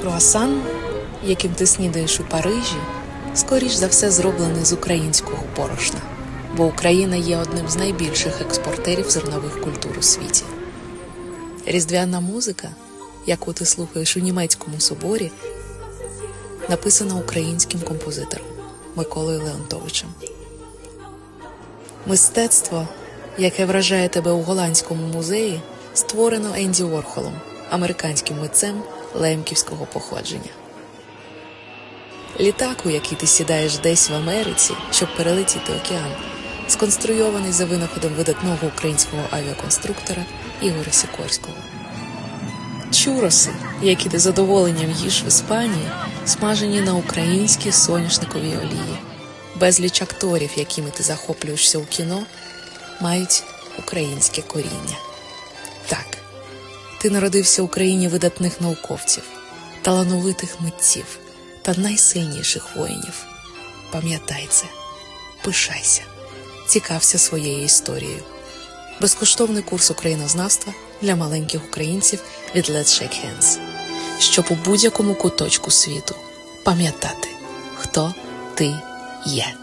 Круасан, яким ти снідаєш у Парижі, скоріш за все зроблений з українського борошна, бо Україна є одним з найбільших експортерів зернових культур у світі. Різдвяна музика, яку ти слухаєш у німецькому соборі, написана українським композитором Миколою Леонтовичем. Мистецтво, яке вражає тебе у голландському музеї, створено Енді Орхолом, американським митцем лемківського походження. Літак, у який ти сідаєш десь в Америці, щоб перелетіти океан, сконструйований за винаходом видатного українського авіаконструктора Ігоря Сікорського. Чуроси, які ти задоволенням їш в Іспанії, смажені на українській соняшниковій олії. Безліч акторів, якими ти захоплюєшся у кіно, мають українське коріння. Ти народився в Україні видатних науковців, талановитих митців та найсильніших воїнів. Пам'ятай це, пишайся, цікався своєю історією. Безкоштовний курс українознавства для маленьких українців від Let's Shake Hands, щоб у будь-якому куточку світу пам'ятати, хто ти є.